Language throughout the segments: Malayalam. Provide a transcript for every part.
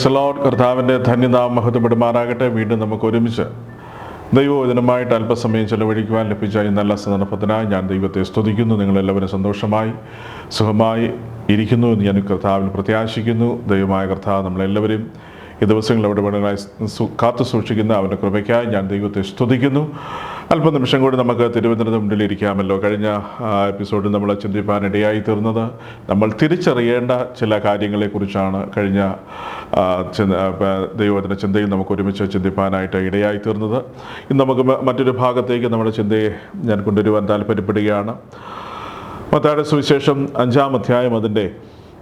പരിസലോട്ട് കർത്താവിന്റെ ധന്യനാമം മഹത്വപ്പെടുമാറാകട്ടെ. വീണ്ടും നമുക്ക് ഒരുമിച്ച് ദൈവവചനമായിട്ട് അല്പസമയം ചെലവഴിക്കുവാൻ ലഭിച്ച ഈ നല്ല സന്ദർഭത്തിനായി ഞാൻ ദൈവത്തെ സ്തുതിക്കുന്നു. നിങ്ങളെല്ലാവരും സന്തോഷമായി സുഖമായി ഇരിക്കുന്നു എന്ന് ഞാൻ കർത്താവിൽ പ്രത്യാശിക്കുന്നു. ദൈവമായ കർത്താവ് നമ്മളെല്ലാവരും ഈ ദിവസങ്ങളിൽ അവിടെ വേണമെങ്കിൽ കാത്തു സൂക്ഷിക്കുന്ന അവന്റെ കൃപയ്ക്കായി ഞാൻ ദൈവത്തെ സ്തുതിക്കുന്നു. അല്പം നിമിഷം കൂടി നമുക്ക് തിരുവനന്തപുരത്ത് മുന്നിലിരിക്കാമല്ലോ കഴിഞ്ഞ എപ്പിസോഡിൽ നമ്മൾ ചിന്തിപ്പാൻ ഇടയായി തീർന്നത് നമ്മൾ തിരിച്ചറിയേണ്ട ചില കാര്യങ്ങളെക്കുറിച്ചാണ് കഴിഞ്ഞ ദൈവത്തിന്റെ ചിന്തയിൽ നമുക്ക് ഒരുമിച്ച് ചിന്തിപ്പാനായിട്ട് ഇടയായി തീർന്നത്. ഇന്ന് നമുക്ക് മറ്റൊരു ഭാഗത്തേക്ക് നമ്മുടെ ചിന്തയെ ഞാൻ കൊണ്ടുവരുവാൻ താല്പര്യപ്പെടുകയാണ്. മത്തായുടെ സുവിശേഷം അഞ്ചാം അധ്യായം അതിന്റെ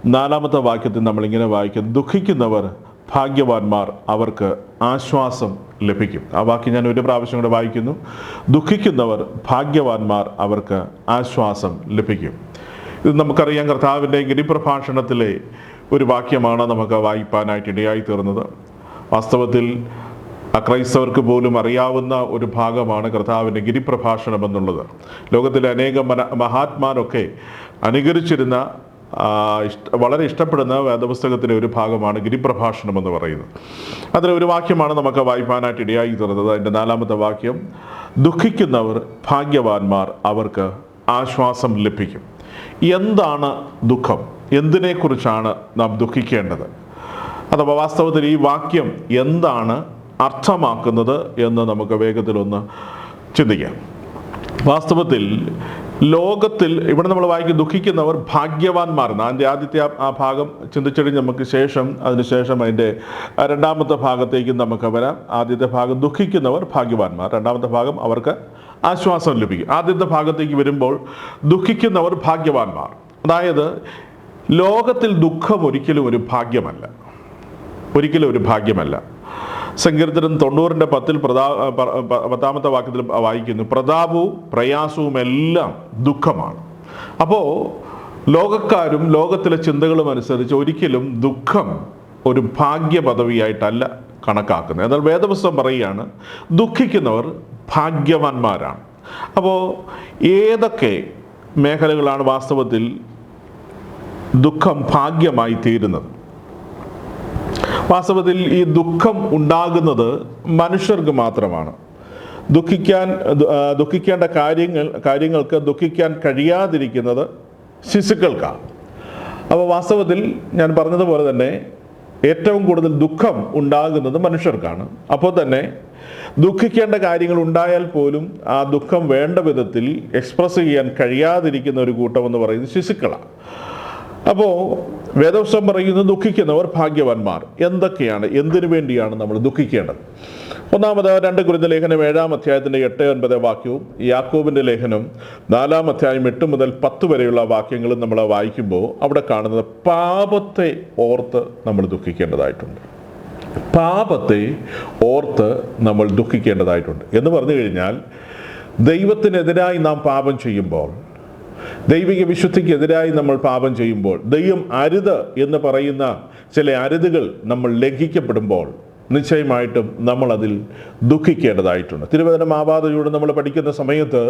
നാലാമത്തെ വാക്യത്തിൽ നമ്മളിങ്ങനെ വായിക്കും. ദുഃഖിക്കുന്നവർ ഭാഗ്യവാന്മാർ അവർക്ക് ആശ്വാസം ലഭിക്കും. ആ വാക്ക് ഞാൻ ഒരു പ്രാവശ്യം കൂടെ വായിക്കുന്നു. ദുഃഖിക്കുന്നവർ ഭാഗ്യവാന്മാർ അവർക്ക് ആശ്വാസം ലഭിക്കും. ഇത് നമുക്കറിയാം കർത്താവിന്റെ ഗിരിപ്രഭാഷണത്തിലെ ഒരു വാക്യമാണ് നമുക്ക് വായിപ്പാനായിട്ട് ഇടയായി തീർന്നത് വാസ്തവത്തിൽ അക്രൈസ്തവർക്ക് പോലും അറിയാവുന്ന ഒരു ഭാഗമാണ് കർത്താവിന്റെ ഗിരിപ്രഭാഷണം എന്നുള്ളത്. ലോകത്തിലെ അനേകം മഹാത്മാരൊക്കെ അനുകരിച്ചിരുന്ന വളരെ ഇഷ്ടപ്പെടുന്ന വേദപുസ്തകത്തിലെ ഒരു ഭാഗമാണ് ഗിരിപ്രഭാഷണം എന്ന് പറയുന്നത്. അതിൽ ഒരു വാക്യമാണ് നമുക്ക് വായിപ്പാനായിട്ട് ഇടയായി തീർന്നത് അതിന്റെ നാലാമത്തെ വാക്യം ദുഃഖിക്കുന്നവർ ഭാഗ്യവാന്മാർ അവർക്ക് ആശ്വാസം ലഭിക്കും. എന്താണ് ദുഃഖം? എന്തിനെക്കുറിച്ചാണ് നാം ദുഃഖിക്കേണ്ടത്? അഥവാ വാസ്തവത്തിൽ ഈ വാക്യം എന്താണ് അർത്ഥമാക്കുന്നത് എന്ന് നമുക്ക് വേഗത്തിലൊന്ന് ചിന്തിക്കാം. വാസ്തവത്തിൽ ലോകത്തിൽ ഇവിടെ നമ്മൾ വായിക്കും ദുഃഖിക്കുന്നവർ ഭാഗ്യവാന്മാർ. അതിന്റെ ആദ്യത്തെ ആ- ഭാഗം ചിന്തിച്ചെടുത്ത് നമുക്ക് ശേഷം അതിനുശേഷം അതിന്റെ രണ്ടാമത്തെ ഭാഗത്തേക്ക് നമുക്ക് വരാം. ആദ്യത്തെ ഭാഗം ദുഃഖിക്കുന്നവർ ഭാഗ്യവാന്മാർ. രണ്ടാമത്തെ ഭാഗം അവർക്ക് ആശ്വാസം ലഭിക്കും. ആദ്യത്തെ ഭാഗത്തേക്ക് വരുമ്പോൾ ദുഃഖിക്കുന്നവർ ഭാഗ്യവാന്മാർ. അതായത് ലോകത്തിൽ ദുഃഖം ഒരിക്കലും ഒരു ഭാഗ്യമല്ല. ഒരിക്കലും ഒരു ഭാഗ്യമല്ല. സങ്കീർത്തനം തൊണ്ണൂറിന്റെ പത്തിൽ പ്രതാ പത്താമത്തെ വാക്യത്തിൽ വായിക്കുന്നു. പ്രതാപവും പ്രയാസവും എല്ലാം ദുഃഖമാണ്. അപ്പോൾ ലോകക്കാരും ലോകത്തിലെ ചിന്തകളും അനുസരിച്ച് ഒരിക്കലും ദുഃഖം ഒരു ഭാഗ്യ പദവിയായിട്ടല്ല കണക്കാക്കുന്നത്. എന്നാൽ വേദപുസ്തകം പറയുകയാണ് ദുഃഖിക്കുന്നവർ ഭാഗ്യവാന്മാരാണ്. അപ്പോൾ ഏതൊക്കെ മേഖലകളാണ് വാസ്തവത്തിൽ ദുഃഖം ഭാഗ്യമായി തീരുന്നത്? വാസ്തവത്തിൽ ഈ ദുഃഖം ഉണ്ടാകുന്നത് മനുഷ്യർക്ക് മാത്രമാണ്. ദുഃഖിക്കാൻ ദുഃഖിക്കേണ്ട കാര്യങ്ങൾ കാര്യങ്ങൾക്ക് ദുഃഖിക്കാൻ കഴിയാതിരിക്കുന്നത് ശിശുക്കൾക്കാണ്. അപ്പോൾ വാസ്തവത്തിൽ ഞാൻ പറഞ്ഞതുപോലെ തന്നെ ഏറ്റവും കൂടുതൽ ദുഃഖം ഉണ്ടാകുന്നത് മനുഷ്യർക്കാണ്. അപ്പോൾ തന്നെ ദുഃഖിക്കേണ്ട കാര്യങ്ങൾ ഉണ്ടായാൽ പോലും ആ ദുഃഖം വേണ്ട വിധത്തിൽ എക്സ്പ്രസ് ചെയ്യാൻ കഴിയാതിരിക്കുന്ന ഒരു കൂട്ടം എന്ന് പറയുന്നത് ശിശുക്കളാണ്. അപ്പോൾ വേദവസ്വം പറയുന്നത് ദുഃഖിക്കുന്നവർ ഭാഗ്യവാന്മാർ. എന്തൊക്കെയാണ്? എന്തിനു വേണ്ടിയാണ് നമ്മൾ ദുഃഖിക്കേണ്ടത്? ഒന്നാമത് രണ്ട് കുരുന്ന ലേഖനം ഏഴാം അധ്യായത്തിന്റെ എട്ട് ഒൻപത് വാക്യവും യാക്കോബിന്റെ ലേഖനം നാലാം അധ്യായം എട്ട് മുതൽ പത്ത് വരെയുള്ള വാക്യങ്ങളും നമ്മൾ വായിക്കുമ്പോൾ അവിടെ കാണുന്നത് പാപത്തെ ഓർത്ത് നമ്മൾ ദുഃഖിക്കേണ്ടതായിട്ടുണ്ട്. പാപത്തെ ഓർത്ത് നമ്മൾ ദുഃഖിക്കേണ്ടതായിട്ടുണ്ട്. എന്ന് പറഞ്ഞു കഴിഞ്ഞാൽ ദൈവത്തിനെതിരായി നാം പാപം ചെയ്യുമ്പോൾ ദൈവിക വിശുദ്ധിക്കെതിരായി നമ്മൾ പാപം ചെയ്യുമ്പോൾ ദൈവം അരുത് എന്ന് പറയുന്ന ചില അരുതുകൾ നമ്മൾ ലംഘിക്കപ്പെടുമ്പോൾ നിശ്ചയമായിട്ടും നമ്മളതിൽ ദുഃഖിക്കേണ്ടതായിട്ടുണ്ട്. തിരുവചന മാപാതയോട് നമ്മൾ പഠിക്കുന്ന സമയത്ത്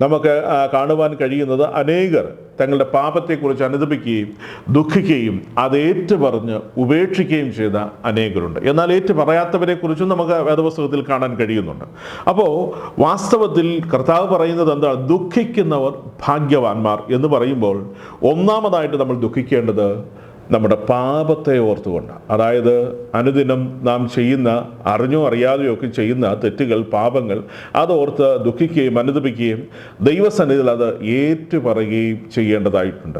നമുക്ക് കാണുവാൻ കഴിയുന്നത് അനേകർ തങ്ങളുടെ പാപത്തെക്കുറിച്ച് അനുദപിക്കുകയും ദുഃഖിക്കുകയും അത് ഏറ്റുപറഞ്ഞ് ഉപേക്ഷിക്കുകയും ചെയ്ത അനേകരുണ്ട്. എന്നാൽ ഏറ്റു പറയാത്തവരെ കുറിച്ചും നമുക്ക് വേദപുസ്തകത്തിൽ കാണാൻ കഴിയുന്നുണ്ട്. അപ്പോൾ വാസ്തവത്തിൽ കർത്താവ് പറയുന്നത് എന്താണ്? ദുഃഖിക്കുന്നവർ ഭാഗ്യവാന്മാർ എന്ന് പറയുമ്പോൾ ഒന്നാമതായിട്ട് നമ്മൾ ദുഃഖിക്കേണ്ടത് നമ്മുടെ പാപത്തെ ഓർത്തുകൊണ്ട്. അതായത് അനുദിനം നാം ചെയ്യുന്ന അറിഞ്ഞോ അറിയാതെയോ ഒക്കെ ചെയ്യുന്ന തെറ്റുകൾ പാപങ്ങൾ അതോർത്ത് ദുഃഖിക്കുകയും അനുദപിക്കുകയും ദൈവസന്നിധിയിൽ അത് ഏറ്റുപറയുകയും ചെയ്യേണ്ടതായിട്ടുണ്ട്.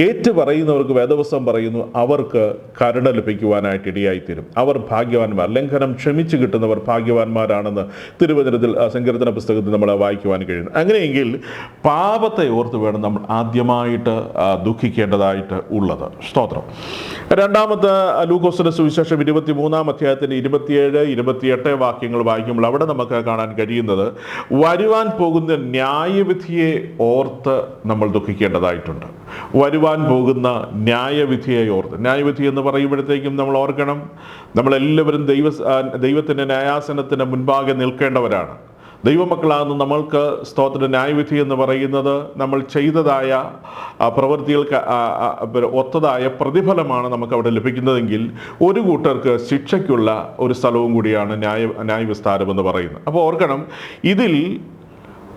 ഏറ്റുപറയുന്നവർക്ക് വേദവസ്വം പറയുന്നു അവർക്ക് കരുണ ലഭിക്കുവാനായിട്ട് ഇടയായിത്തീരും. അവർ ഭാഗ്യവാന്മാർ ലംഘനം ക്ഷമിച്ചു കിട്ടുന്നവർ ഭാഗ്യവാന്മാരാണെന്ന് തിരുവചനത്തിൽ സങ്കീർത്തന പുസ്തകത്തിൽ നമ്മൾ വായിക്കുവാൻ കഴിയുന്നു. അങ്ങനെയെങ്കിൽ പാപത്തെ ഓർത്ത് വേണം നമ്മൾ ആദ്യമായിട്ട് ദുഃഖിക്കേണ്ടതായിട്ട് ഉള്ളത്. സ്തോത്രം. രണ്ടാമത്തെ ലൂക്കോസിന്റെ സുവിശേഷം ഇരുപത്തി മൂന്നാം അധ്യായത്തിന്റെ ഇരുപത്തിയേഴ് ഇരുപത്തിയെട്ട് വാക്യങ്ങൾ വായിക്കുമ്പോൾ അവിടെ നമുക്ക് കാണാൻ കഴിയുന്നത് വരുവാൻ പോകുന്ന ന്യായവിധിയെ ഓർത്ത് നമ്മൾ ദുഃഖിക്കേണ്ടതായിട്ടുണ്ട്. വരുവാൻ പോകുന്ന ന്യായവിധിയെ ഓർത്ത്. ന്യായവിധി എന്ന് പറയുമ്പോഴത്തേക്കും നമ്മൾ ഓർക്കണം നമ്മളെല്ലാവരും ദൈവ ദൈവത്തിന്റെ ന്യായാസനത്തിന് മുൻപാകെ നിൽക്കേണ്ടവരാണ്. ദൈവമക്കളാകുന്ന നമ്മൾക്ക് സ്തോത്ര ന്യായവിധി എന്ന് പറയുന്നത് നമ്മൾ ചെയ്തതായ പ്രവൃത്തികൾക്ക് ഒത്തതായ പ്രതിഫലമാണ് നമുക്ക് അവിടെ ലഭിക്കുന്നതെങ്കിൽ ഒരു കൂട്ടർക്ക് ശിക്ഷയ്ക്കുള്ള ഒരു സ്ഥലവും കൂടിയാണ് ന്യായ ന്യായവിസ്താരം എന്ന് പറയുന്നത്. അപ്പോൾ ഓർക്കണം ഇതിൽ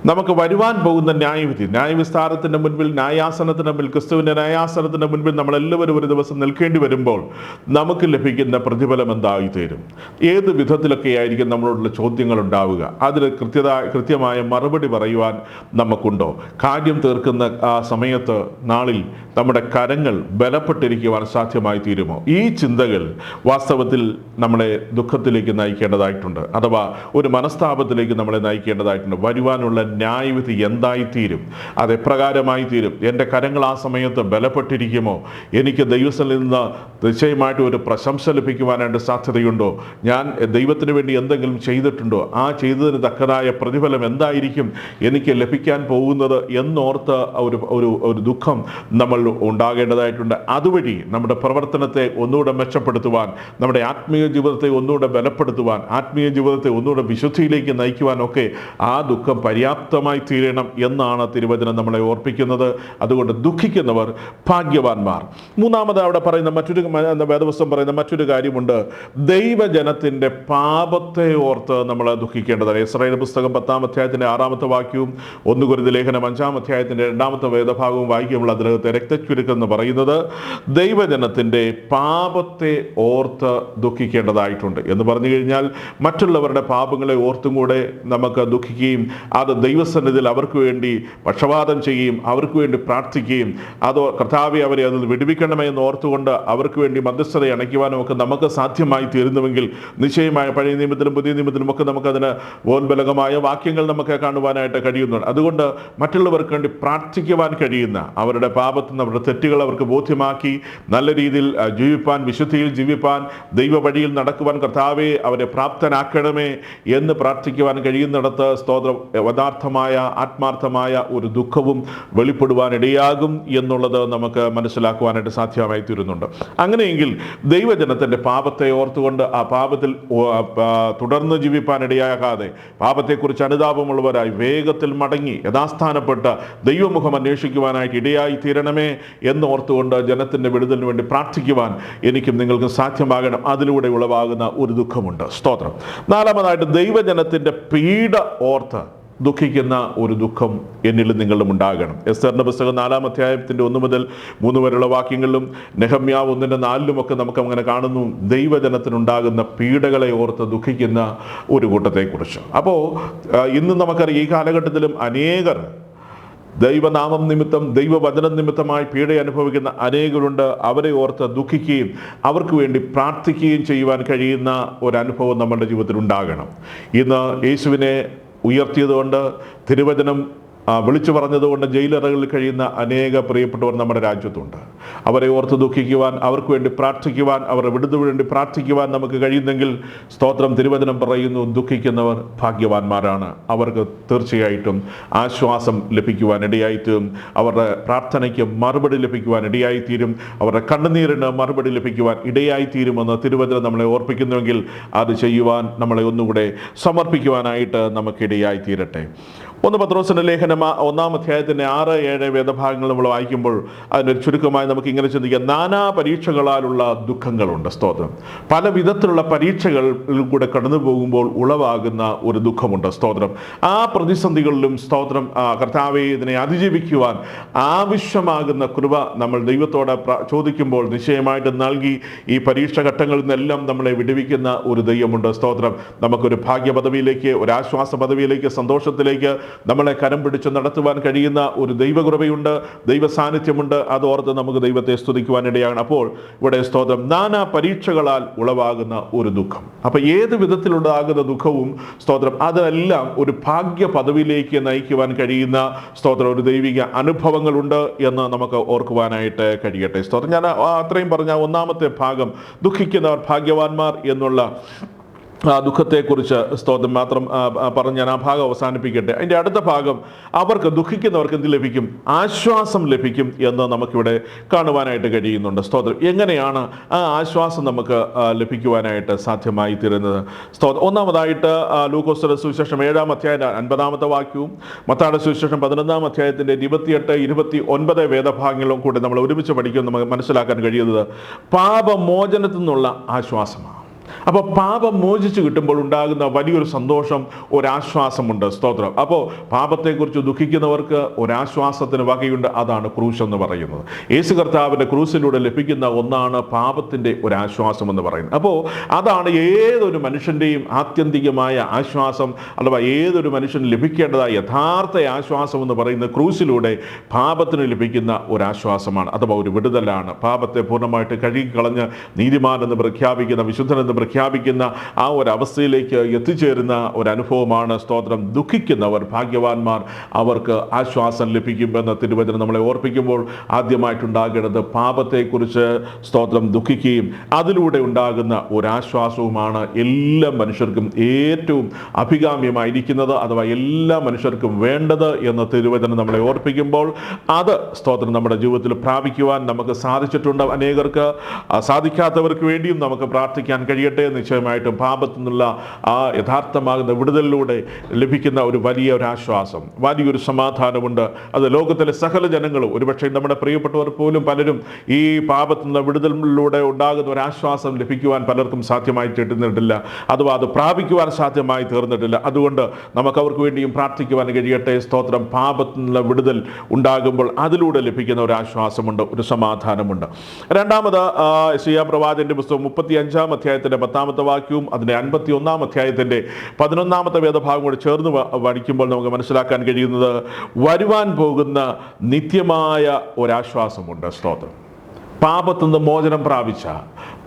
നമുക്ക് വരുവാൻ പോകുന്ന ന്യായവിധി ന്യായവിസ്താരത്തിന്റെ മുൻപിൽ ന്യായാസനത്തിന്റെ മുൻപിൽ ക്രിസ്തുവിന്റെ ന്യായാസനത്തിന്റെ മുൻപിൽ നമ്മളെല്ലാവരും ഒരു ദിവസം നിൽക്കേണ്ടി വരുമ്പോൾ നമുക്ക് ലഭിക്കുന്ന പ്രതിഫലം എന്തായി തീരും ഏത് വിധത്തിലൊക്കെ ആയിരിക്കും നമ്മളോടുള്ള ചോദ്യങ്ങൾ ഉണ്ടാവുക? അതിൽ കൃത്യത കൃത്യമായ മറുപടി പറയുവാൻ നമുക്കുണ്ടോ? കാര്യം തീർക്കുന്ന ആ സമയത്ത് നാളിൽ നമ്മുടെ കരങ്ങൾ ബലപ്പെട്ടിരിക്കുവാൻ സാധ്യമായി തീരുമോ ഈ ചിന്തകൾ വാസ്തവത്തിൽ നമ്മളെ ദുഃഖത്തിലേക്ക് നയിക്കേണ്ടതായിട്ടുണ്ട്. അഥവാ ഒരു മനസ്താപത്തിലേക്ക് നമ്മളെ നയിക്കേണ്ടതായിട്ടുണ്ട്. വരുവാനുള്ള ന്യായവിധി എന്തായിത്തീരും അത് എപ്രകാരമായി തീരും എന്റെ കരങ്ങൾ ആ സമയത്ത് ബലപ്പെട്ടിരിക്കുമോ? എനിക്ക് ദൈവത്തിൽ നിന്ന് നിശ്ചയമായിട്ട് ഒരു പ്രശംസ ലഭിക്കുവാനായിട്ട് സാധ്യതയുണ്ടോ? ഞാൻ ദൈവത്തിന് വേണ്ടി എന്തെങ്കിലും ചെയ്തിട്ടുണ്ടോ? ആ ചെയ്തതിന് തക്കതായ പ്രതിഫലം എന്തായിരിക്കും എനിക്ക് ലഭിക്കാൻ പോകുന്നത് എന്നോർത്ത് ഒരു ഒരു ഒരു ദുഃഖം നമ്മൾ ഉണ്ടാകേണ്ടതായിട്ടുണ്ട്. അതുവഴി നമ്മുടെ പ്രവർത്തനത്തെ ഒന്നുകൂടെ മെച്ചപ്പെടുത്തുവാൻ നമ്മുടെ ആത്മീയ ജീവിതത്തെ ഒന്നുകൂടെ ബലപ്പെടുത്തുവാൻ ആത്മീയ ജീവിതത്തെ ഒന്നുകൂടെ വിശുദ്ധിയിലേക്ക് നയിക്കുവാനൊക്കെ ആ ദുഃഖം പര്യാപ്തമായി തീരണം എന്നാണ് തിരുവചനം നമ്മളെ ഓർപ്പിക്കുന്നത്. അതുകൊണ്ട് ദുഃഖിക്കുന്നവർ ഭാഗ്യവാന്മാർ. മൂന്നാമത് അവിടെ പറയുന്ന മറ്റൊരു വേദപുസ്തകം പറയുന്ന മറ്റൊരു കാര്യമുണ്ട്. ദൈവജനത്തിന്റെ പാപത്തെ ഓർത്ത് നമ്മൾ ദുഃഖിക്കേണ്ടതാണ്. ഇസ്രായേൽ പുസ്തകം പത്താം അധ്യായത്തിന്റെ ആറാമത്തെ വാക്യവും ഒന്ന് ലേഖനം അഞ്ചാം അധ്യായത്തിന്റെ രണ്ടാമത്തെ വേദഭാഗവും വായിക്കുമ്പോൾ അതിനകത്ത് രക്തച്ചുരുക്കം എന്ന് പറയുന്നത് ദൈവജനത്തിന്റെ പാപത്തെ ഓർത്ത് ദുഃഖിക്കേണ്ടതായിട്ടുണ്ട് എന്ന് പറഞ്ഞു കഴിഞ്ഞാൽ മറ്റുള്ളവരുടെ പാപങ്ങളെ ഓർത്തും കൂടെ നമുക്ക് ദുഃഖിക്കുകയും അത് ദൈവസന്നിധിയിൽ അവർക്ക് വേണ്ടി പക്ഷപാതം ചെയ്യുകയും അവർക്ക് വേണ്ടി പ്രാർത്ഥിക്കുകയും അതോ കർത്താവെ അവരെ അതിൽ വിടുവിക്കണമേ എന്ന് ഓർത്തുകൊണ്ട് അവർക്ക് വേണ്ടി മധ്യസ്ഥത അണയ്ക്കുവാനും ഒക്കെ നമുക്ക് സാധ്യമായി തീരുന്നുവെങ്കിൽ നിശ്ചയമായ പഴയ നിയമത്തിലും പുതിയ നിയമത്തിലും ഒക്കെ നമുക്കതിന് ഓൻബലകമായ വാക്യങ്ങൾ നമുക്ക് കാണുവാനായിട്ട് കഴിയുന്നുണ്ട്. അതുകൊണ്ട് മറ്റുള്ളവർക്ക് വേണ്ടി പ്രാർത്ഥിക്കുവാൻ കഴിയുന്ന അവരുടെ പാപത്തിൽ നിന്ന് അവരുടെ തെറ്റുകൾ അവർക്ക് ബോധ്യമാക്കി നല്ല രീതിയിൽ ജീവിപ്പാൻ വിശുദ്ധിയിൽ ജീവിപ്പാൻ ദൈവ വഴിയിൽ നടക്കുവാൻ കർത്താവെ അവരെ പ്രാപ്തനാക്കണമേ എന്ന് പ്രാർത്ഥിക്കുവാൻ കഴിയുന്നിടത്ത് സ്തോത്രം യഥാർത്ഥമായ ആത്മാർത്ഥമായ ഒരു ദുഃഖവും വെളിപ്പെടുവാനിടയാകും എന്നുള്ളത് നമുക്ക് മനസ്സിലാക്കുവാനായിട്ട് സാധ്യമായി തീരുന്നുണ്ട്. അങ്ങനെയെങ്കിൽ ദൈവജനത്തിന്റെ പാപത്തെ ഓർത്തുകൊണ്ട് ആ പാപത്തിൽ തുടർന്ന് ജീവിപ്പാനിടയാകാതെ പാപത്തെക്കുറിച്ച് അനുതാപമുള്ളവരായി വേഗത്തിൽ മടങ്ങി യഥാസ്ഥാനപ്പെട്ട് ദൈവമുഖം അന്വേഷിക്കുവാനായിട്ട് ഇടയായി തീരണമേ എന്ന് ഓർത്തുകൊണ്ട് ജനത്തിന്റെ വിടുതലിന് വേണ്ടി പ്രാർത്ഥിക്കുവാൻ എനിക്കും നിങ്ങൾക്ക് സാധ്യമാകണം. അതിലൂടെ ഉളവാകുന്ന ഒരു ദുഃഖമുണ്ട്. സ്തോത്രം. നാലാമതായിട്ട് ദൈവജനത്തിന്റെ പീഡ ഓർത്ത് ദുഃഖിക്കുന്ന ഒരു ദുഃഖം എന്നിൽ നിങ്ങളിലും ഉണ്ടാകണം. എസ്തറിന്റെ പുസ്തകം നാലാം അധ്യായത്തിന്റെ ഒന്ന് മുതൽ മൂന്ന് വരെയുള്ള വാക്യങ്ങളിലും നെഹമ്യാവ് ഒന്നിന്റെ നാലിലുമൊക്കെ നമുക്ക് അങ്ങനെ കാണുന്നു. ദൈവജനത്തിനുണ്ടാകുന്ന പീഡകളെ ഓർത്ത് ദുഃഖിക്കുന്ന ഒരു കൂട്ടത്തെക്കുറിച്ച്. അപ്പോൾ ഇന്ന് നമുക്കറിയാം ഈ കാലഘട്ടത്തിലും അനേകർ ദൈവനാമം നിമിത്തം ദൈവവചനം നിമിത്തമായി പീഡ അനുഭവിക്കുന്ന അനേകരുണ്ട്. അവരെ ഓർത്ത് ദുഃഖിക്കുകയും അവർക്ക് വേണ്ടി പ്രാർത്ഥിക്കുകയും ചെയ്യുവാൻ കഴിയുന്ന ഒരനുഭവം നമ്മുടെ ജീവിതത്തിൽ ഉണ്ടാകണം. ഇന്ന് യേശുവിനെ ഉയർത്തിയതുകൊണ്ട് തിരുവചനം വിളിച്ചു പറഞ്ഞതുകൊണ്ട് ജയിലറകളിൽ കഴിയുന്ന അനേക പ്രിയപ്പെട്ടവർ നമ്മുടെ രാജ്യത്തുണ്ട്. അവരെ ഓർത്ത് ദുഃഖിക്കുവാൻ അവർക്ക് വേണ്ടി പ്രാർത്ഥിക്കുവാൻ അവരുടെ വിടുതൽ വേണ്ടി പ്രാർത്ഥിക്കുവാൻ നമുക്ക് കഴിയുന്നെങ്കിൽ സ്തോത്രം തിരുവചനം പറയുന്നു ദുഃഖിക്കുന്നവർ ഭാഗ്യവാന്മാരാണ്. അവർക്ക് തീർച്ചയായിട്ടും ആശ്വാസം ലഭിക്കുവാൻ ഇടയായിത്തീരും അവരുടെ പ്രാർത്ഥനയ്ക്ക് മറുപടി ലഭിക്കുവാൻ ഇടയായിത്തീരും അവരുടെ കണ്ണുനീരിന് മറുപടി ലഭിക്കുവാൻ ഇടയായിത്തീരുമെന്ന് തിരുവചനം നമ്മളെ ഓർപ്പിക്കുന്നുവെങ്കിൽ അത് ചെയ്യുവാൻ നമ്മളെ ഒന്നുകൂടെ സമർപ്പിക്കുവാനായിട്ട് നമുക്കിടയായി തീരട്ടെ ഒന്ന് പത്രോസിന്റെ ലേഖനം ഒന്നാം അധ്യായത്തിന്റെ ആറ് ഏഴ് വേദഭാഗങ്ങൾ നമ്മൾ വായിക്കുമ്പോൾ അതിനൊരു ചുരുക്കമായി നമുക്ക് ഇങ്ങനെ ചിന്തിക്കാം. നാനാ പരീക്ഷകളാലുള്ള ദുഃഖങ്ങളുണ്ട്. സ്തോത്രം. പല വിധത്തിലുള്ള പരീക്ഷകളിൽ കൂടെ കടന്നു പോകുമ്പോൾ ഉളവാകുന്ന ഒരു ദുഃഖമുണ്ട്. സ്തോത്രം. ആ പ്രതിസന്ധികളിലും സ്തോത്രം കർത്താവെ ഇതിനെ അതിജീവിക്കുവാൻ ആവശ്യമാകുന്ന കൃപ നമ്മൾ ദൈവത്തോട് ചോദിക്കുമ്പോൾ നിശ്ചയമായിട്ട് നൽകി ഈ പരീക്ഷ ഘട്ടങ്ങളിൽ നിന്നെല്ലാം നമ്മളെ വിടുവിക്കുന്ന ഒരു ദൈവമുണ്ട്. സ്തോത്രം. നമുക്കൊരു ഭാഗ്യ പദവിയിലേക്ക് ഒരു പദവിയിലേക്ക് സന്തോഷത്തിലേക്ക് നമ്മളെ കരം പിടിച്ച് നടത്തുവാൻ കഴിയുന്ന ഒരു ദൈവകൃപയുണ്ട് ദൈവ സാന്നിധ്യമുണ്ട് അതോർത്ത് നമുക്ക് ദൈവത്തെ സ്തുതിക്കുവാനിടയാണ് അപ്പോൾ ഇവിടെ സ്തോത്രം. നാനാ പരീക്ഷകളാൽ ഉളവാകുന്ന ഒരു ദുഃഖം. അപ്പം ഏത് വിധത്തിലുണ്ടാകുന്ന ദുഃഖവും സ്തോത്രം അതെല്ലാം ഒരു ഭാഗ്യ പദവിയിലേക്ക് നയിക്കുവാൻ കഴിയുന്ന സ്തോത്രം ഒരു ദൈവിക അനുഭവങ്ങളുണ്ട് എന്ന് നമുക്ക് ഓർക്കുവാനായിട്ട് കഴിയട്ടെ. സ്തോത്രം. ഞാൻ അത്രയും പറഞ്ഞ ഒന്നാമത്തെ ഭാഗം ദുഃഖിക്കുന്നവർ ഭാഗ്യവാന്മാർ എന്നുള്ള ദുഃഖത്തെക്കുറിച്ച് സ്തോത്രം മാത്രം പറഞ്ഞ് ഞാൻ ആ ഭാഗം അവസാനിപ്പിക്കട്ടെ. അതിന്റെ അടുത്ത ഭാഗം അവർക്ക് ദുഃഖിക്കുന്നവർക്ക് എന്ത് ലഭിക്കും? ആശ്വാസം ലഭിക്കും എന്ന് നമുക്കിവിടെ കാണുവാനായിട്ട് കഴിയുന്നുണ്ട്. സ്തോത്രം. എങ്ങനെയാണ് ആ ആശ്വാസം നമുക്ക് ലഭിക്കുവാനായിട്ട് സാധ്യമായി തീരുന്നത്? സ്തോത്രം. ഒന്നാമതായിട്ട് ആ, സുവിശേഷം ഏഴാം അധ്യായ അൻപതാമത്തെ വാക്യവും മത്താട സുവിശേഷം പതിനൊന്നാം അധ്യായത്തിന്റെ ഇരുപത്തിയെട്ട് ഇരുപത്തി ഒൻപത് വേദഭാഗങ്ങളും കൂടി നമ്മൾ ഒരുമിച്ച് പഠിക്കും നമുക്ക് മനസ്സിലാക്കാൻ കഴിയുന്നത് പാപമോചനത്തിൽ നിന്നുള്ള ആശ്വാസമാണ്. അപ്പോൾ പാപം മോചിച്ച് കിട്ടുമ്പോൾ ഉണ്ടാകുന്ന വലിയൊരു സന്തോഷം ഒരാശ്വാസമുണ്ട്. സ്തോത്രം. അപ്പോൾ പാപത്തെക്കുറിച്ച് ദുഃഖിക്കുന്നവർക്ക് ഒരാശ്വാസത്തിന് വകയുണ്ട്. അതാണ് ക്രൂശ് എന്ന് പറയുന്നത്. യേശു കർത്താവിന്റെ ക്രൂസിലൂടെ ലഭിക്കുന്ന ഒന്നാണ് പാപത്തിന്റെ ഒരാശ്വാസം എന്ന് പറയുന്നത്. അപ്പോൾ അതാണ് ഏതൊരു മനുഷ്യന്റെയും ആത്യന്തികമായ ആശ്വാസം അഥവാ ഏതൊരു മനുഷ്യന് ലഭിക്കേണ്ടതായ യഥാർത്ഥ ആശ്വാസം എന്ന് പറയുന്നത് ക്രൂസിലൂടെ പാപത്തിന് ലഭിക്കുന്ന ഒരാശ്വാസമാണ്. അഥവാ ഒരു വിടുതലാണ്. പാപത്തെ പൂർണമായിട്ട് കഴുകിക്കളഞ്ഞ് നീതിമാനെന്ന് പ്രഖ്യാപിക്കുന്ന വിശുദ്ധനെന്ന് പ്രഖ്യാപിക്കുന്ന ആ ഒരു അവസ്ഥയിലേക്ക് എത്തിച്ചേരുന്ന ഒരു അനുഭവമാണ് സ്തോത്രം. ദുഃഖിക്കുന്നവർ ഭാഗ്യവാന്മാർ അവർക്ക് ആശ്വാസം ലഭിക്കുമെന്ന തിരുവചനം നമ്മളെ ഓർപ്പിക്കുമ്പോൾ ആദ്യമായിട്ടുണ്ടാകേണ്ടത് പാപത്തെക്കുറിച്ച് സ്തോത്രം ദുഃഖിക്കുകയും അതിലൂടെ ഉണ്ടാകുന്ന ഒരാശ്വാസവുമാണ് എല്ലാ മനുഷ്യർക്കും ഏറ്റവും അഭികാമ്യമായിരിക്കുന്നത് അഥവാ എല്ലാ മനുഷ്യർക്കും വേണ്ടത് എന്ന തിരുവചനം നമ്മളെ ഓർപ്പിക്കുമ്പോൾ അത് സ്തോത്രം നമ്മുടെ ജീവിതത്തിൽ പ്രാപിക്കുവാൻ നമുക്ക് സാധിച്ചിട്ടുണ്ട് അനേകർക്ക്. സാധിക്കാത്തവർക്ക് വേണ്ടിയും നമുക്ക് പ്രാർത്ഥിക്കാൻ കഴിയട്ടെ നിശ്ചയമായിട്ടും പാപത്തിൽ നിന്നുള്ള ആ യഥാർത്ഥമാകുന്ന വിടുതലിലൂടെ ലഭിക്കുന്ന ഒരു വലിയ ഒരു ആശ്വാസം. വലിയൊരു സമാധാനമുണ്ട്. അത് ലോകത്തിലെ സകല ജനങ്ങളും ഒരുപക്ഷെ നമ്മുടെ പ്രിയപ്പെട്ടവർ പോലും പലരും ഈ പാപത്തു നിന്ന് വിടുതലിലൂടെ ഉണ്ടാകുന്ന ഒരു ആശ്വാസം ലഭിക്കുവാൻ പലർക്കും സാധ്യമായി തീർന്നിട്ടില്ല അഥവാ അത് പ്രാപിക്കുവാൻ സാധ്യമായി തീർന്നിട്ടില്ല. അതുകൊണ്ട് നമുക്ക് അവർക്ക് വേണ്ടിയും പ്രാർത്ഥിക്കുവാൻ കഴിയട്ടെ. സ്തോത്രം. പാപത്തിൽ നിന്നുള്ള വിടുതൽ ഉണ്ടാകുമ്പോൾ അതിലൂടെ ലഭിക്കുന്ന ഒരു ആശ്വാസമുണ്ട്. ഒരു സമാധാനമുണ്ട്. രണ്ടാമത് സിയാ പ്രവാചന്റെ പുസ്തകം മുപ്പത്തി അഞ്ചാം അധ്യായത്തിന്റെ പത്താമത്തെ വാക്യവും അതിന്റെ അൻപത്തി ഒന്നാം അധ്യായത്തിന്റെ പതിനൊന്നാമത്തെ വേദഭാഗം കൂടി ചേർന്ന് വടിക്കുമ്പോൾ നമുക്ക് മനസ്സിലാക്കാൻ കഴിയുന്നത് വരുവാൻ പോകുന്ന നിത്യമായ ഒരാശ്വാസമുണ്ട്. സ്തോത്രം. പാപത്തുനിന്ന് മോചനം പ്രാപിച്ച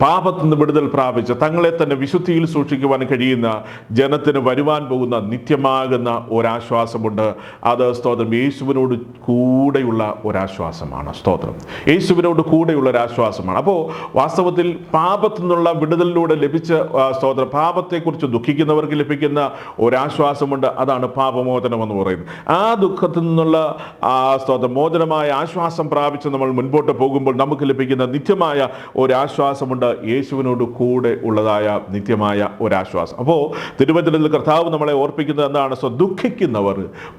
പാപത്തുനിന്ന് വിടുതൽ പ്രാപിച്ച തങ്ങളെ തന്നെ വിശുദ്ധിയിൽ സൂക്ഷിക്കുവാൻ കഴിയുന്ന ജനത്തിന് വരുവാൻ പോകുന്ന നിത്യമാകുന്ന ഒരാശ്വാസമുണ്ട്. അത് സ്തോത്രം. യേശുവിനോട് കൂടെയുള്ള ഒരാശ്വാസമാണ്. സ്തോത്രം. യേശുവിനോട് കൂടെയുള്ള ഒരാശ്വാസമാണ്. അപ്പോൾ വാസ്തവത്തിൽ പാപത്തു നിന്നുള്ള വിടുതലിലൂടെ ലഭിച്ച സ്തോത്രം. പാപത്തെക്കുറിച്ച് ദുഃഖിക്കുന്നവർക്ക് ലഭിക്കുന്ന ഒരാശ്വാസമുണ്ട്. അതാണ് പാപമോചനം എന്ന് പറയുന്നത്. ആ ദുഃഖത്തിൽ നിന്നുള്ള സ്തോത്രം. മോചനമായ ആശ്വാസം പ്രാപിച്ച് നമ്മൾ മുൻപോട്ട് പോകുമ്പോൾ നമുക്ക് ലഭിക്കുന്ന നിത്യമായ ഒരാശ്വാസമുണ്ട്. യേശുവിനോട് കൂടെ ഉള്ളതായ നിത്യമായ ഒരാശ്വാസം. അപ്പോൾ തിരുവചനത്തിൽ കർത്താവ് നമ്മളെ ഓർപ്പിക്കുന്നത് എന്താണ്? സോ ദുഃഖിക്കുന്നവർ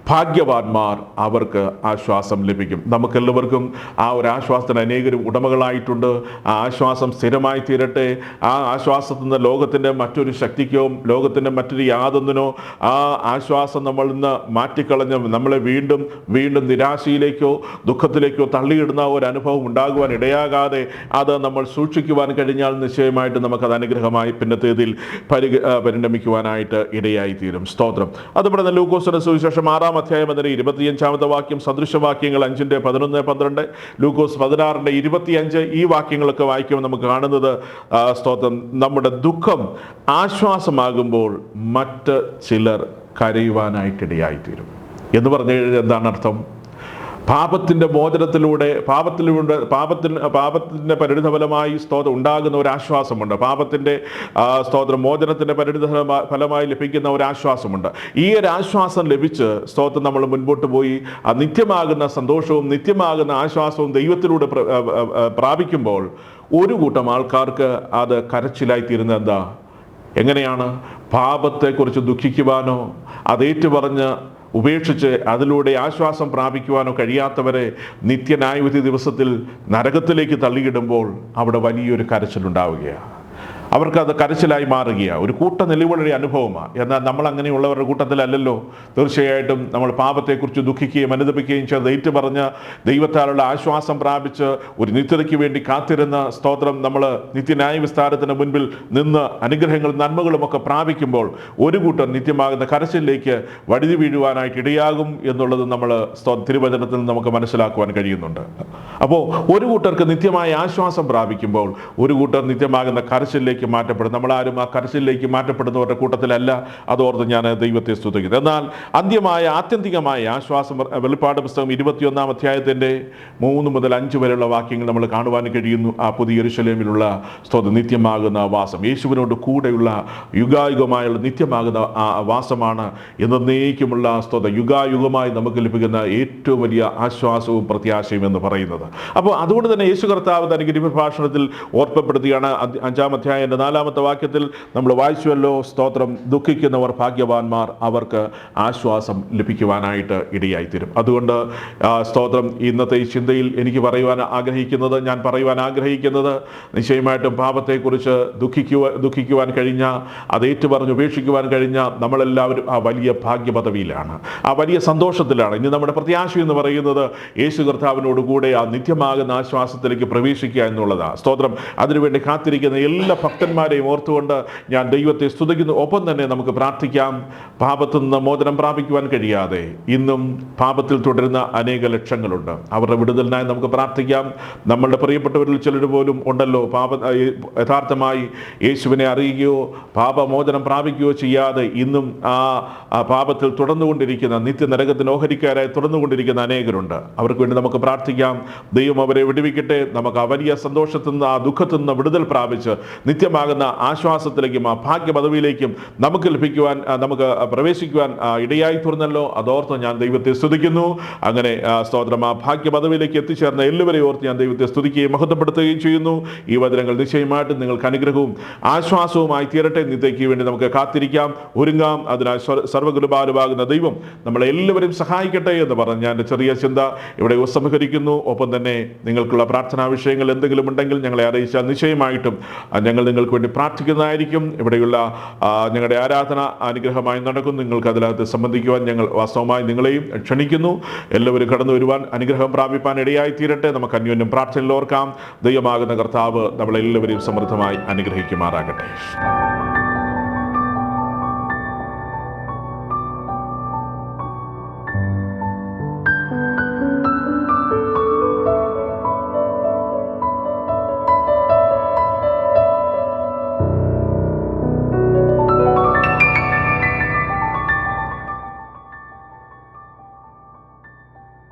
ഭാഗ്യവാന്മാർ അവർക്ക് ആശ്വാസം ലഭിക്കും. നമുക്കെല്ലാവർക്കും ആ ഒരു ആശ്വാസത്തിന് അനേകരും ഉടമകളായിട്ടുണ്ട്. ആ ആശ്വാസം സ്ഥിരമായി തീരട്ടെ. ആ ആശ്വാസത്തിൽ നിന്ന് ലോകത്തിന്റെ മറ്റൊരു ശക്തിക്കോ ലോകത്തിന്റെ മറ്റൊരു യാതൊന്നിനോ ആ ആശ്വാസം നമ്മൾ നിന്ന് മാറ്റിക്കളഞ്ഞ് നമ്മളെ വീണ്ടും വീണ്ടും നിരാശയിലേക്കോ ദുഃഖത്തിലേക്കോ തള്ളിയിടുന്ന ഒരു അനുഭവം ഉണ്ടാകുവാൻ ഇടയാകാതെ അത് നമ്മൾ സൂക്ഷിക്കുവാൻ കഴിഞ്ഞാൽ നിശ്ചയമായിട്ട് നമുക്കത് അനുഗ്രഹമായി പിന്നത്തേതിൽ പരി പരിണമിക്കുവാനായിട്ട് ഇടയായി തീരും സ്തോത്രം. അതുപോലെ തന്നെ ലൂക്കോസിന്റെ സുവിശേഷം ആറാം അധ്യായം അതിന് ഇരുപത്തിയഞ്ചാമത്തെ വാക്യം സദൃശവാക്യങ്ങൾ അഞ്ചിന്റെ പതിനൊന്ന് പന്ത്രണ്ട് ലൂക്കോസ് പതിനാറിന്റെ ഇരുപത്തിയഞ്ച് ഈ വാക്യങ്ങളൊക്കെ വായിക്കുമ്പോൾ നമുക്ക് കാണുന്നത് സ്തോത്രം നമ്മുടെ ദുഃഖം ആശ്വാസമാകുമ്പോൾ മറ്റ് ചിലർ കരയുവാനായിട്ടിടയായിത്തീരും എന്ന് പറഞ്ഞു കഴിഞ്ഞാൽ എന്താണ് അർത്ഥം? പാപത്തിന്റെ മോചനത്തിലൂടെ പാപത്തിലൂടെ പാപത്തിന് പാപത്തിന്റെ പരിണിതഫലമായി സ്തോത്രം ഉണ്ടാകുന്ന ഒരു ആശ്വാസമുണ്ട് പാപത്തിന്റെ സ്തോത്രം മോചനത്തിന്റെ പരിണിത ഫലമായി ലഭിക്കുന്ന ഒരു ആശ്വാസമുണ്ട് ഈ ഒരു ആശ്വാസം ലഭിച്ച് സ്തോത്രം നമ്മൾ മുൻപോട്ട് പോയി നിത്യമാകുന്ന സന്തോഷവും നിത്യമാകുന്ന ആശ്വാസവും ദൈവത്തിലൂടെ പ്രാപിക്കുമ്പോൾ ഒരു കൂട്ടം ആൾക്കാർക്ക് അത് കരച്ചിലായി തീരുന്നത് എന്താ? എങ്ങനെയാണ്? പാപത്തെക്കുറിച്ച് ദുഃഖിക്കുവാനോ അതേറ്റു പറഞ്ഞ് ഉപേക്ഷിച്ച് അതിലൂടെ ആശ്വാസം പ്രാപിക്കുവാനോ കഴിയാത്തവരെ നിത്യനായുധി ദിവസത്തിൽ നരകത്തിലേക്ക് തള്ളിയിടുമ്പോൾ അവിടെ വലിയൊരു കരച്ചിലുണ്ടാവുകയാണ്. അവർക്കത് കരച്ചിലായി മാറുകയാണ് ഒരു കൂട്ട നിലവിളുടെ അനുഭവമാണ് എന്നാൽ നമ്മൾ അങ്ങനെയുള്ളവരുടെ കൂട്ടത്തിലല്ലല്ലോ. തീർച്ചയായിട്ടും നമ്മൾ പാപത്തെക്കുറിച്ച് ദുഃഖിക്കുകയും അനുദപിക്കുകയും ചെയ്ത് ഏറ്റു പറഞ്ഞ് ദൈവത്താലുള്ള ആശ്വാസം പ്രാപിച്ച് ഒരു നിത്യതയ്ക്ക് വേണ്ടി കാത്തിരുന്ന സ്തോത്രം നമ്മൾ നിത്യന്യായ വിസ്താരത്തിന് മുൻപിൽ നിന്ന് അനുഗ്രഹങ്ങളും നന്മകളും ഒക്കെ പ്രാപിക്കുമ്പോൾ ഒരു കൂട്ടം നിത്യമാകുന്ന കരച്ചിലേക്ക് വഴുതി വീഴുവാനായിട്ട് ഇടയാകും എന്നുള്ളത് നമ്മൾ തിരുവചനത്തിൽ നമുക്ക് മനസ്സിലാക്കുവാൻ കഴിയുന്നുണ്ട്. അപ്പോൾ ഒരു കൂട്ടർക്ക് നിത്യമായ ആശ്വാസം പ്രാപിക്കുമ്പോൾ ഒരു കൂട്ടർ നിത്യമാകുന്ന കരച്ചിലേക്ക് കരച്ചിലേക്ക് മാറ്റപ്പെടും നമ്മളാരും ആ കരച്ചിലേക്ക് മാറ്റപ്പെടുന്നവരുടെ കൂട്ടത്തിലല്ല. അതോർത്ത് ഞാൻ ദൈവത്തെ സ്തുതിക്കുന്നത് എന്നാൽ അന്ത്യമായ ആത്യന്തികമായ ആശ്വാസം വെളിപ്പാട് പുസ്തകം ഇരുപത്തിയൊന്നാം അധ്യായത്തിന്റെ മൂന്ന് മുതൽ അഞ്ച് വരെയുള്ള വാക്യങ്ങൾ നമ്മൾ കാണുവാൻ കഴിയുന്നു. ആ പുതിയ ഇരുശലേമിലുള്ള സ്തോത്രം നിത്യമാകുന്ന വാസം. യേശുവിനോട് കൂടെയുള്ള യുഗായുഗമായുള്ള നിത്യമാകുന്ന ആ വാസമാണ് എന്നേക്കുമുള്ള സ്തോത യുഗായുഗമായി നമുക്ക് ലഭിക്കുന്ന ഏറ്റവും വലിയ ആശ്വാസവും പ്രത്യാശയും എന്ന് പറയുന്നത്. അപ്പോൾ അതുകൊണ്ട് തന്നെ യേശു കർത്താവ് തനിക്ക് ഭാഷണത്തിൽ ഓർമ്മപ്പെടുത്തിയാണ് അഞ്ചാം അഞ്ചാം അധ്യായന്റെ നാലാമത്തെ വാക്യത്തിൽ നമ്മൾ വായിച്ചുവല്ലോ സ്തോത്രം. ദുഃഖിക്കുന്നവർ ഭാഗ്യവാന്മാർ അവർക്ക് ആശ്വാസം ലഭിക്കുവാനായിട്ട് ഇടയായിത്തീരും. അതുകൊണ്ട് സ്തോത്രം ഇന്നത്തെ ഈ ചിന്തയിൽ എനിക്ക് പറയുവാൻ ആഗ്രഹിക്കുന്നത് ഞാൻ പറയുവാൻ ആഗ്രഹിക്കുന്നത് നിശ്ചയമായിട്ടും പാപത്തെക്കുറിച്ച് ദുഃഖിക്കുവാൻ ദുഃഖിക്കുവാൻ കഴിഞ്ഞ അത് ഏറ്റുപറഞ്ഞ് ഉപേക്ഷിക്കുവാൻ കഴിഞ്ഞ നമ്മളെല്ലാവരും ആ വലിയ ഭാഗ്യപദവിയിലാണ്. ആ വലിയ സന്തോഷത്തിലാണ്. ഇനി നമ്മുടെ പ്രത്യാശ എന്ന് പറയുന്നത് യേശു കർത്താവിനോട് കൂടെ ആ നിത്യമാകുന്ന ആശ്വാസത്തിലേക്ക് പ്രവേശിക്കുക എന്നുള്ളതാണ് സ്തോത്രം അതിനുവേണ്ടി കാത്തിരിക്കുന്ന എല്ലാ ഭക്തന്മാരെയും ഓർത്തുകൊണ്ട് ഞാൻ ദൈവത്തെ സ്തുതിക്കുന്നു. ഒപ്പം തന്നെ നമുക്ക് പ്രാർത്ഥിക്കാം. പാപത്തു നിന്ന് മോചനം പ്രാപിക്കുവാൻ കഴിയാതെ ഇന്നും പാപത്തിൽ തുടരുന്ന അനേക ലക്ഷങ്ങളുണ്ട്. അവരുടെ വിടുതലിനായി നമുക്ക് പ്രാർത്ഥിക്കാം. നമ്മളുടെ പ്രിയപ്പെട്ടവരിൽ ചിലർ പോലും ഉണ്ടല്ലോ പാപ യഥാർത്ഥമായി യേശുവിനെ അറിയുകയോ പാപമോചനം പ്രാപിക്കുകയോ ചെയ്യാതെ ഇന്നും ആ പാപത്തിൽ തുടർന്നുകൊണ്ടിരിക്കുന്ന നിത്യനരകത്തിന് ഓഹരിക്കാരായി തുടർന്നുകൊണ്ടിരിക്കുന്ന അനേകരുണ്ട്. അവർക്ക് വേണ്ടി നമുക്ക് പ്രാർത്ഥിക്കാം. ദൈവം അവരെ വിടുവിക്കട്ടെ. നമുക്ക് ആ വലിയ സന്തോഷത്തിൽ നിന്ന് ആ ദുഃഖത്തിൽ നിന്ന് വിടുതൽ പ്രാപിച്ച് നിത്യമാകുന്ന ആശ്വാസത്തിലേക്കും ആ ഭാഗ്യ പദവിയിലേക്കും നമുക്ക് ലഭിക്കുവാൻ നമുക്ക് പ്രവേശിക്കുവാൻ ഇടയായി തുറന്നല്ലോ അതോർത്ത് ഞാൻ ദൈവത്തെ സ്തുതിക്കുന്നു. അങ്ങനെ സ്തോത്രം ആ ഭാഗ്യ പദവിയിലേക്ക് എത്തിച്ചേർന്ന എല്ലാവരെയും ഓർത്ത് ഞാൻ ദൈവത്തെ സ്തുതിക്കുകയും മഹത്വപ്പെടുത്തുകയും ചെയ്യുന്നു. ഈ വചനങ്ങൾ നിശ്ചയമായിട്ട് നിങ്ങൾക്ക് അനുഗ്രഹവും ആശ്വാസവുമായി തീരട്ടെ. നിത്യയ്ക്ക് വേണ്ടി നമുക്ക് കാത്തിരിക്കാം. ഒരുങ്ങാം. അതിനാൽ സർവകൃപാലുവാകുന്ന ദൈവം നമ്മളെ എല്ലാവരും സഹായിക്കട്ടെ എന്ന് പറഞ്ഞ് ഞാൻ ചെറിയ ചിന്ത ഇവിടെ ഉപസംഹരിക്കുന്നു. ഒപ്പം തന്നെ നിങ്ങൾക്കുള്ള പ്രാർത്ഥനാ വിഷയങ്ങൾ എന്തെങ്കിലും ഉണ്ടെങ്കിൽ ഞങ്ങളെ അറിയിച്ചാൽ നിശ്ചയമായിട്ടും ഞങ്ങൾ ഞങ്ങൾ നിങ്ങൾക്ക് വേണ്ടി പ്രാർത്ഥിക്കുന്നതായിരിക്കും. ഇവിടെയുള്ള ഞങ്ങളുടെ ആരാധന അനുഗ്രഹമായി നടക്കും. നിങ്ങൾക്ക് അതിനകത്ത് സംബന്ധിക്കുവാൻ ഞങ്ങൾ വാസ്തവമായി നിങ്ങളെയും ക്ഷണിക്കുന്നു. എല്ലാവരും കടന്നു വരുവാൻ അനുഗ്രഹം പ്രാപിപ്പാൻ ഇടയായി തീരട്ടെ നമുക്ക് അന്യോന്യം പ്രാർത്ഥനയിൽ ഓർക്കാം. ദൈവമാകുന്ന കർത്താവ് നമ്മളെല്ലാവരെയും സമൃദ്ധമായി അനുഗ്രഹിക്കുമാറാകട്ടെ.